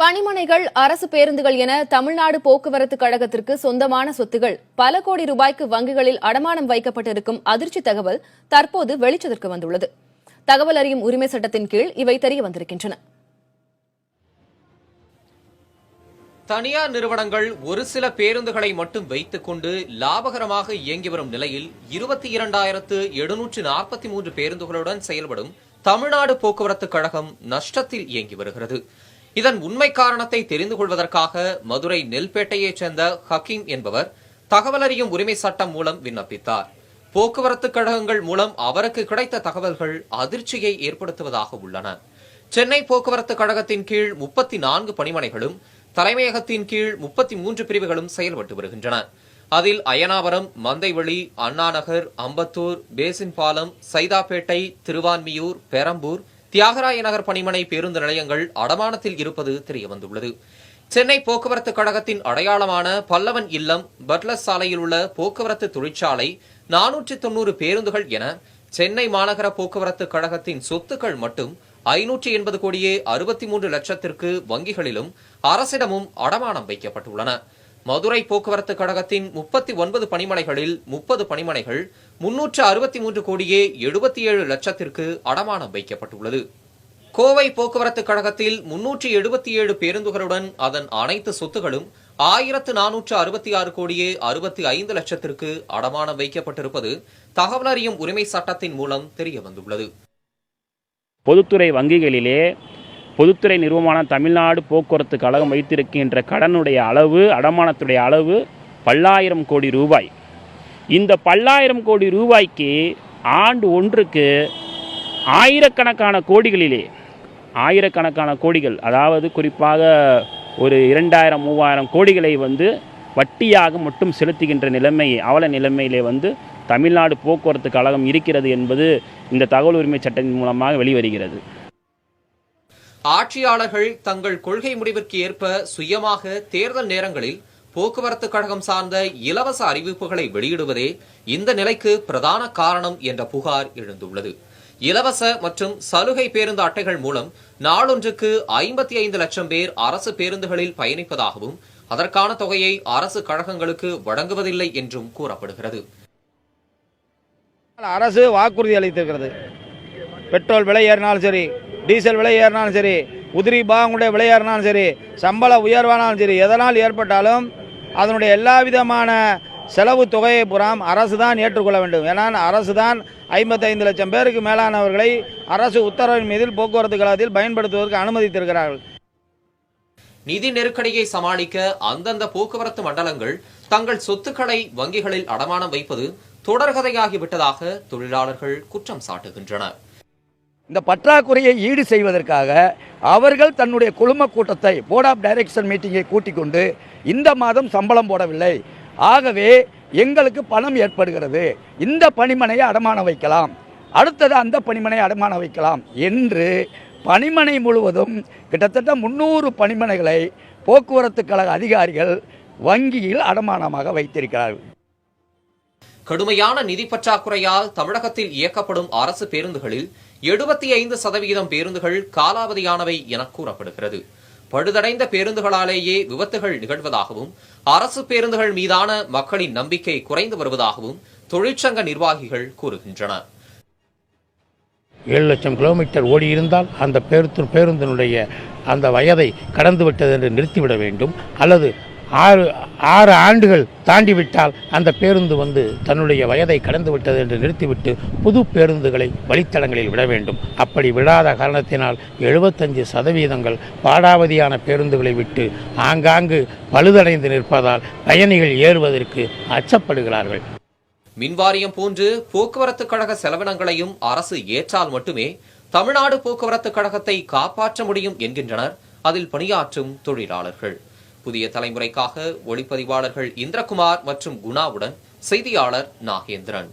பணிமனைகள் அரசு பேருந்துகள் என தமிழ்நாடு போக்குவரத்து கழகத்திற்கு சொந்தமான சொத்துகள் பல கோடி ரூபாய்க்கு வங்கிகளில் அடமானம் வைக்கப்பட்டிருக்கும் அதிர்ச்சி தகவல் தற்போது வெளிச்சத்திற்கு வந்துள்ளது. தகவல் அறியும் உரிமை சட்டத்தின் கீழ் இவை தெரிய வந்திருக்கின்றன. தனியார் நிறுவனங்கள் ஒரு சில பேருந்துகளை மட்டும் வைத்துக் கொண்டு லாபகரமாக இயங்கி வரும் நிலையில் இருபத்தி இரண்டாயிரத்து எழுநூற்று நாற்பத்தி மூன்று பேருந்துகளுடன் செயல்படும் தமிழ்நாடு போக்குவரத்து கழகம் நஷ்டத்தில் இயங்கி வருகிறது. இதன் உண்மை காரணத்தை தெரிந்து கொள்வதற்காக மதுரை நெல்பேட்டையைச் சேர்ந்த ஹக்கீம் என்பவர் தகவல் அறியும் உரிமை சட்டம் மூலம் விண்ணப்பித்தார். போக்குவரத்து கழகங்கள் மூலம் அவருக்கு கிடைத்த தகவல்கள் அதிர்ச்சியை ஏற்படுத்துவதாக உள்ளன. சென்னை போக்குவரத்து கழகத்தின் கீழ் முப்பத்தி நான்கு பணிமனைகளும் தலைமையகத்தின் கீழ் முப்பத்தி மூன்று பிரிவுகளும் செயல்பட்டு வருகின்றன. அதில் அயனாவரம் மந்தைவெளி அண்ணாநகர் அம்பத்தூர் பேசின் பாலம் சைதாப்பேட்டை திருவான்மியூர் பெரம்பூர் தியாகராய நகர் பணிமனை பேருந்து நிலையங்கள் அடமானத்தில் இருப்பது தெரியவந்துள்ளது. சென்னை போக்குவரத்து கழகத்தின் அடையாளமான பல்லவன் இல்லம் பட்லஸ் சாலையில் உள்ள போக்குவரத்து தொழிற்சாலை நானூற்றி தொன்னூறு பேருந்துகள் என சென்னை மாநகர போக்குவரத்து கழகத்தின் சொத்துக்கள் மட்டும் ஐநூற்றி எண்பது கோடியே அறுபத்தி மூன்று லட்சத்திற்கு வங்கிகளிலும் அரசிடமும் அடமானம் வைக்கப்பட்டுள்ளன. மதுரை போக்குவரத்து கழகத்தின் முப்பத்தி ஒன்பது பணிமனைகளில் முப்பது பணிமனைகள் முன்னூற்று அறுபத்தி மூன்று கோடியே எழுபத்தி ஏழு லட்சத்திற்கு அடமானம் வைக்கப்பட்டுள்ளது. கோவை போக்குவரத்து கழகத்தில் முன்னூற்றி எழுபத்தி ஏழு பேருந்துகளுடன் அதன் அனைத்து சொத்துகளும் ஆயிரத்து நானூற்று அறுபத்தி ஆறு கோடியே அறுபத்தி ஐந்து லட்சத்திற்கு அடமானம் வைக்கப்பட்டிருப்பது தகவல் அறியும் உரிமை சட்டத்தின் மூலம் தெரிய வந்துள்ளது. பொதுத்துறை வங்கிகளிலே பொதுத்துறை நிறுவனமான தமிழ்நாடு போக்குவரத்து கழகம் வைத்திருக்கின்ற கடனுடைய அளவு அடமானத்துடைய அளவு பல்லாயிரம் கோடி ரூபாய். இந்த பல்லாயிரம் கோடி ரூபாய்க்கு ஆண்டு ஒன்றுக்கு ஆயிரக்கணக்கான கோடிகளிலே ஆயிரக்கணக்கான கோடிகள் அதாவது குறிப்பாக ஒரு இரண்டாயிரம் மூவாயிரம் கோடிகளை வந்து வட்டியாக மட்டும் செலுத்துகின்ற நிலைமை அவல நிலைமையிலே வந்து தமிழ்நாடு போக்குவரத்து கழகம் இருக்கிறது என்பது இந்த தகவல் உரிமை சட்டத்தின் மூலமாக வெளிவருகிறது. ஆட்சியாளர்கள் தங்கள் கொள்கை முடிவிற்கு ஏற்ப சுயமாக தேர்தல் நேரங்களில் போக்குவரத்து கழகம் சார்ந்த இலவச அறிவிப்புகளை வெளியிடுவதே இந்த நிலைக்கு பிரதான காரணம் என்ற புகார் எழுந்துள்ளது. இலவச மற்றும் சலுகை பேருந்து அட்டைகள் மூலம் நாளொன்றுக்கு ஐம்பத்தி ஐந்து லட்சம் பேர் அரசு பேருந்துகளில் பயணிப்பதாகவும் அதற்கான தொகையை அரசு கழகங்களுக்கு வழங்குவதில்லை என்றும் கூறப்படுகிறது. அரசு வாக்குறுதி அளித்திருக்கிறது. பெட்ரோல் விலை ஏறினாலும் சரி டீசல் விலை ஏறினாலும் சரி உதிரி பாகங்களுடைய விலை ஏறினாலும் சரி சம்பள உயர்வானாலும் சரி எதனால் ஏற்பட்டாலும் அதனுடைய எல்லா விதமான செலவு தொகையை புறாம் அரசு தான் ஏற்றுக்கொள்ள வேண்டும். ஏன்னா அரசு தான் ஐம்பத்தைந்து லட்சம் பேருக்கு மேலானவர்களை அரசு உத்தரவின் மீதில் போக்குவரத்து கழகத்தில் பயன்படுத்துவதற்கு அனுமதித்திருக்கிறார்கள். நிதி நெருக்கடியை சமாளிக்க அந்தந்த போக்குவரத்து மண்டலங்கள் தங்கள் சொத்துக்களை வங்கிகளில் அடமானம் வைப்பது தொடர்கதையாகிவிட்டதாக தொழிலாளர்கள் குற்றம் சாட்டுகின்றனர். இந்த பற்றாக்குறையை ஈடு செய்வதற்காக அவர்கள் தன்னுடைய குழும கூட்டத்தை போர்ட் ஆஃப் டைரக்ஷன் மீட்டிங்கை கூட்டிக் கொண்டு இந்த மாதம் சம்பளம் போடவில்லை. ஆகவே எங்களுக்கு பணம் ஏற்படுகிறது. இந்த பணிமனையை அடமானம் வைக்கலாம். அடுத்தது அந்த பணிமனையை அடமானம் வைக்கலாம் என்று பணிமனை முழுவதும் கிட்டத்தட்ட முந்நூறு பணிமனைகளை போக்குவரத்து கழக அதிகாரிகள் வங்கியில் அடமானமாக வைத்திருக்கிறார்கள். கடுமையான நிதி பற்றாக்குறையால் தமிழகத்தில் இயக்கப்படும் அரசு பேருந்துகளில் எழுபத்தி ஐந்து சதவிகிதம் பேருந்துகள் காலாவதியானவை என கூறப்படுகிறது. பழுதடைந்த பேருந்துகளாலேயே விபத்துகள் நிகழ்வதாகவும் அரசு பேருந்துகள் மீதான மக்களின் நம்பிக்கை குறைந்து வருவதாகவும் தொழிற்சங்க நிர்வாகிகள் கூறுகின்றனர் ஏழு லட்சம் கிலோமீட்டர் ஓடியிருந்தால் அந்த பேருந்து பேருந்தினுடைய அந்த வயதை கடந்துவிட்டது என்று நிறுத்திவிட வேண்டும். அல்லது ஆறு ஆறு ஆண்டுகள் தாண்டிவிட்டால் அந்த பேருந்து வந்து தன்னுடைய வயதை கடந்து விட்டது என்று நிறுத்திவிட்டு புது பேருந்துகளை வழித்தடங்களில் விட வேண்டும். அப்படி விடாத காரணத்தினால் எழுபத்தஞ்சு சதவீதங்கள் பாடாவதியான பேருந்துகளை விட்டு ஆங்காங்கு பழுதடைந்து நிற்பதால் பயணிகள் ஏறுவதற்கு அச்சப்படுகிறார்கள். மின்வாரியம் போன்று போக்குவரத்து கழக செலவினங்களையும் அரசு ஏற்றால் மட்டுமே தமிழ்நாடு போக்குவரத்து கழகத்தை காப்பாற்ற முடியும் என்கின்றனர். அதில் பணியாற்றும் தொழிலாளர்கள். புதிய தலைமுறைக்காக ஒளிப்பதிவாளர்கள் இந்திரகுமார் மற்றும் குணாவுடன் செய்தியாளர் நாகேந்திரன்.